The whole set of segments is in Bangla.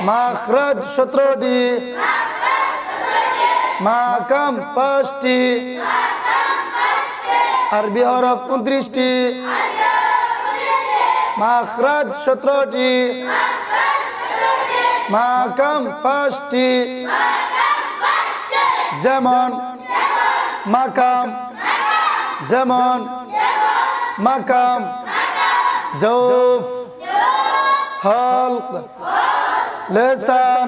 মাখরাজ সতেরোটি। মাকাম পাঁচটি। আরবি হরফ উনত্রিশটি। মাখরাজ সতেরোটি। মাকাম পাঁচটি। যেমন মাকাম যেমন মাকাম, জৌফ হালক লেসান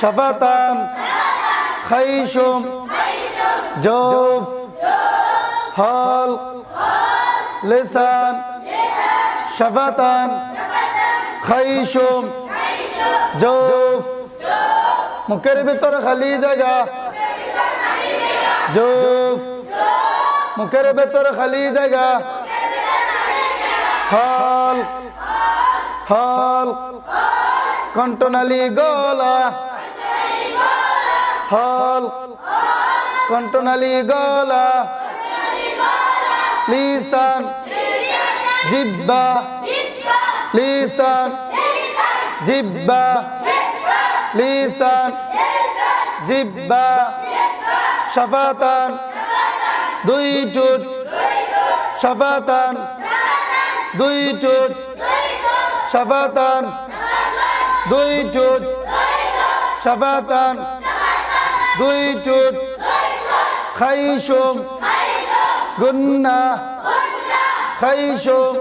শফাতান খাইশুম, জৌফ হালক লেসান শফাতান খাইশুম, জৌফ। মুখের ভিতরে খালি জায়গা। জৌফ। মুখের ভেতরে খালি জায়গা। হল। হল। কণ্ঠনালী গলা। হল। কণ্ঠনালী গলা। লিসান। জিব্বা। লিসান। জিব্বা। লিসান। জিব্বা। শফাতান দুই টুট শফাতান দুই টুট শফাতান দুই টুট শফাতান দুই টুট খাইশুম গুন্না। খাইশুম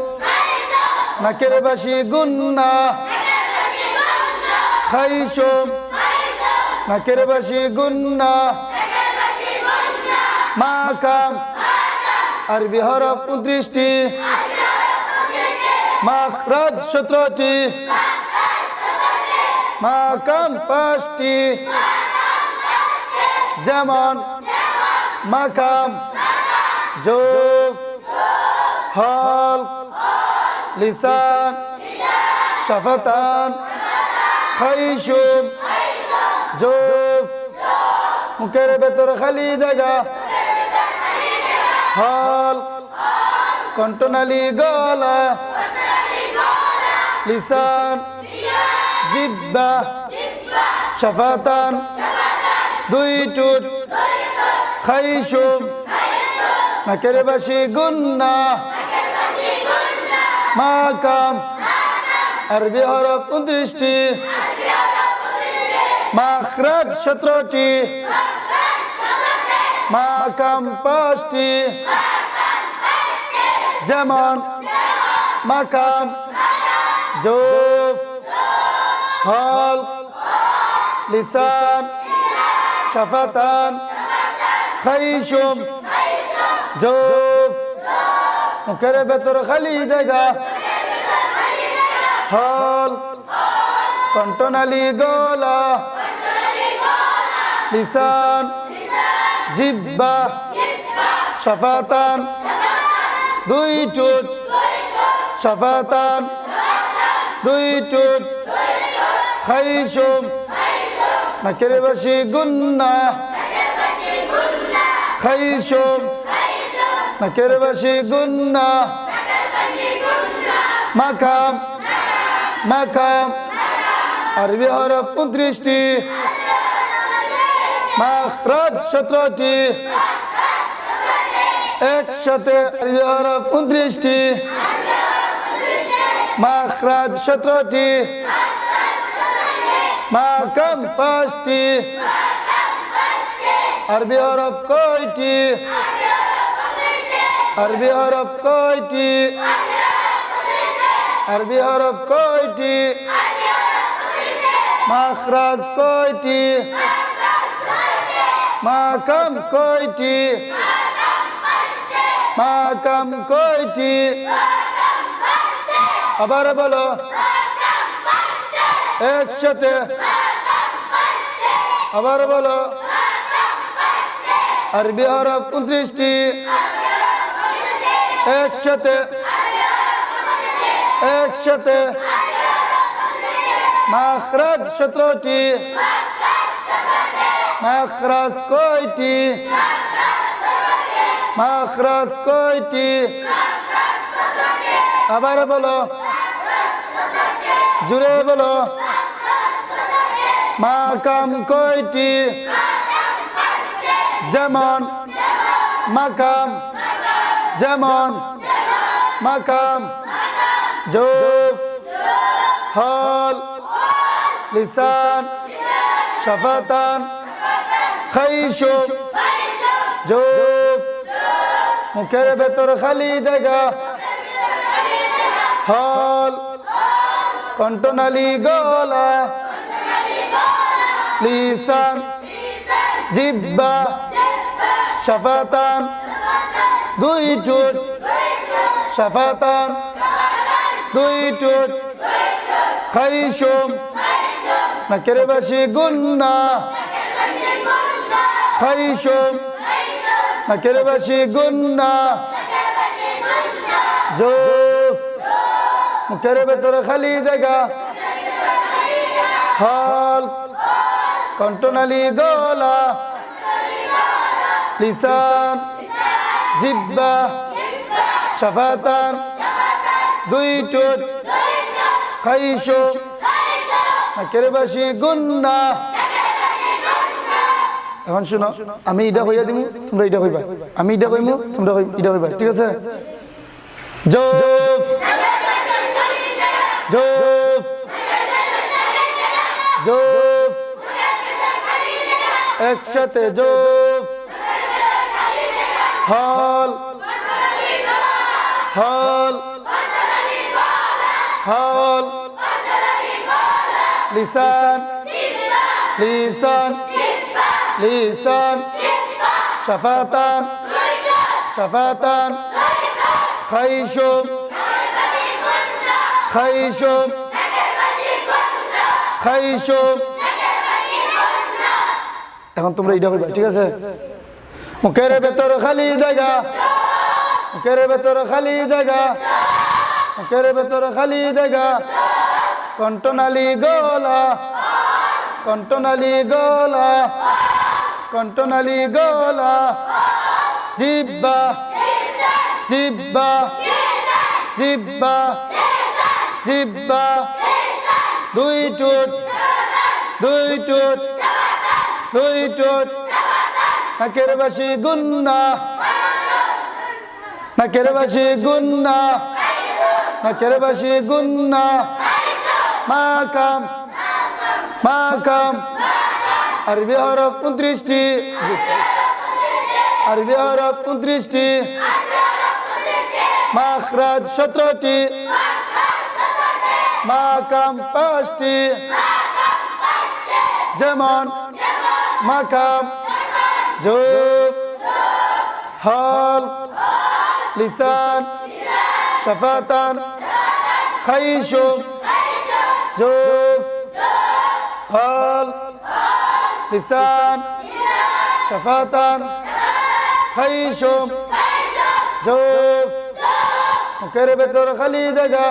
নাকের বাসি গুন্না। খাইশুম নাকের বাসি গুন্না। মাকাম। আরবি হরফ উনত্রিশটি। মাখরাজ সতেরোটি। মাকাম পাঁচটি। যেমন মাকাম, জোফ, হল, লিসান, শফতান, খাইশুম, জোফ। মুখের ভেতর খালি জায়গা। হল, কণ্ঠনালী গলা। লিসান জিব্বা। শফাতান। দুই টুট খাইশুম নাকের বাসি গুন্না। মাকাম। আরবি হরফ উনত্রিশটি। মাখরাজ সতেরোটি। মাকাম পাঁচটি। যেমন মাকাম জোফ হল, লিসান, শফাতান খাইশুম জোফ, মুখের ভেতর খালি জায়গা। হল, কণ্ঠনালী গলা, লিসান, জিব্বা, শফাতান, দুই টুট শফাতান, দুই টুট খাইশুম নাকের বাসি গুন্না। খাইশুম নাকের বাসি গুন্না। মাকাম। মাকাম। আরবি হরফ উনত্রিশটি। মাখরাজ সতেরোটি। একসাথে আরবি হরফ উনত্রিশটি। মাখরাজ সতেরোটি। মাকাম পাঁচটি। আরবি হরফ কয়টি? আরবি হরফ কয়টি? আরবি হরফ কয়টি? মাখরাজ কয়টি? মাকাম কয়টি? মাকাম কয়টি? আবার বলো। একসাথে। আবার বলো। আরবি হরফ উনত্রিশটি। একসাথে। একসাথে। মাখরাজ সতেরোটি। মাখরাজ কয়টি? মাখরাজ কয়টি? আবার বলো। জুড়ে বলো। মাকাম কয়টি? যেমন মাকাম যেমন মাকাম, জোফ, হল, লিসান, শফাতান, খাইশুম, জোফ, মুখের ভেতর খালি জায়গা, হল, কণ্ঠনালী গলা লিসান, জিব্বা, শফাতান, দুই টুট শফাতান, দুই টুট খাইশুম নাকের বাসি গুন্না খাইশুম নাকের বাসি গুন্না, জোফ, মুখের ভেতর খালি জায়গা, হল কণ্ঠনালী গলা, লিসান, জিব্বা, শফাতান, দুই টুট খাইশো গুন্না এখন শুনো, আমি ইটা কইয়া দিমু, তোমরা ইটা কইবা। আমি ইটা কইমু, তোমরা ইটা কইবা, ঠিক আছে? জোফ। একসাথে জোফ হল। হল। হল। লিসান। লিসান। লিসান। শফাতান শফাতান খাইশুম খাইশুম খাইশুম এখন তোমরা এটা করবা ঠিক আছে? মুখের ভেতর খালি জায়গা। মুখের ভেতর খালি জায়গা। মুখের ভেতর খালি জায়গা। কণ্ঠনালী গলা। কণ্ঠনালী গলা। কণ্ঠনালী গলা। জিব্বা। জিব্বা। জিব্বা। জিব্বা। দুই টুট। দুই টুট। দুই টুট নাকের বাসি গুন্না। নাকের বাসি গুন্না। নাকের বাসি গুন্না। মাকাম। মাকাম। আরবি হরফ উনত্রিশটি। আরবি হরফ উনত্রিশটি। মাখরাজ সতেরোটি। মাকাম পাঁচটি। যেমন মাকাম জোব হল, লিসান, শফাতান খাইশুম জোব হল, লিসান, শফাতান খাইশুম জোব মুখের ভেতর খালি জায়গা,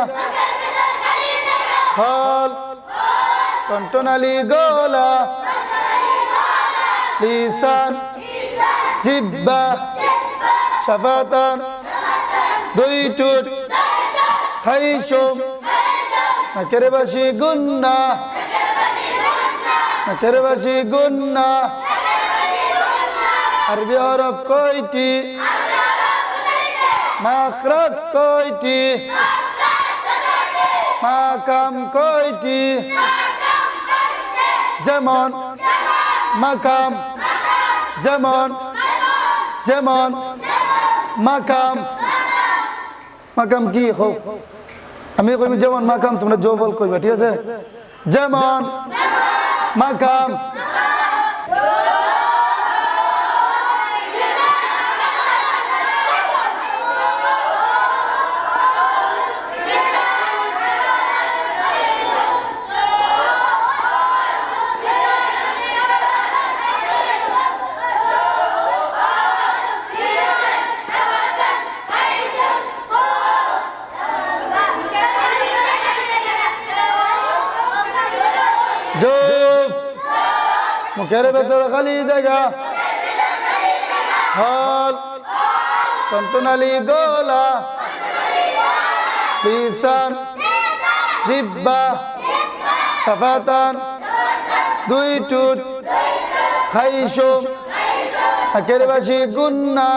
হল কণ্ঠনালী গলা লিসান, জিব্বা, শফাতান দুই টুট খাইশুম নাকের বাসি গুন্না, নাকের বাসি গুন্না, আরবি হরফ কয়টি? মাখরাজ কয়টি? মাকাম কয়টি? যেমন মাকাম, যেমন যেমন, মাকাম। মাকাম কি হোক আমি কইমি যেমন মাকাম, তোমরা জবল কইবা, ঠিক আছে? যেমন, মাকাম জোব মুখের ভেতর খালি জায়গা। হল। কণ্ঠনালী গলা। লিসান। জিব্বা। সাফাতান। দুই টুট খাইশো একের বাসি গুন্না।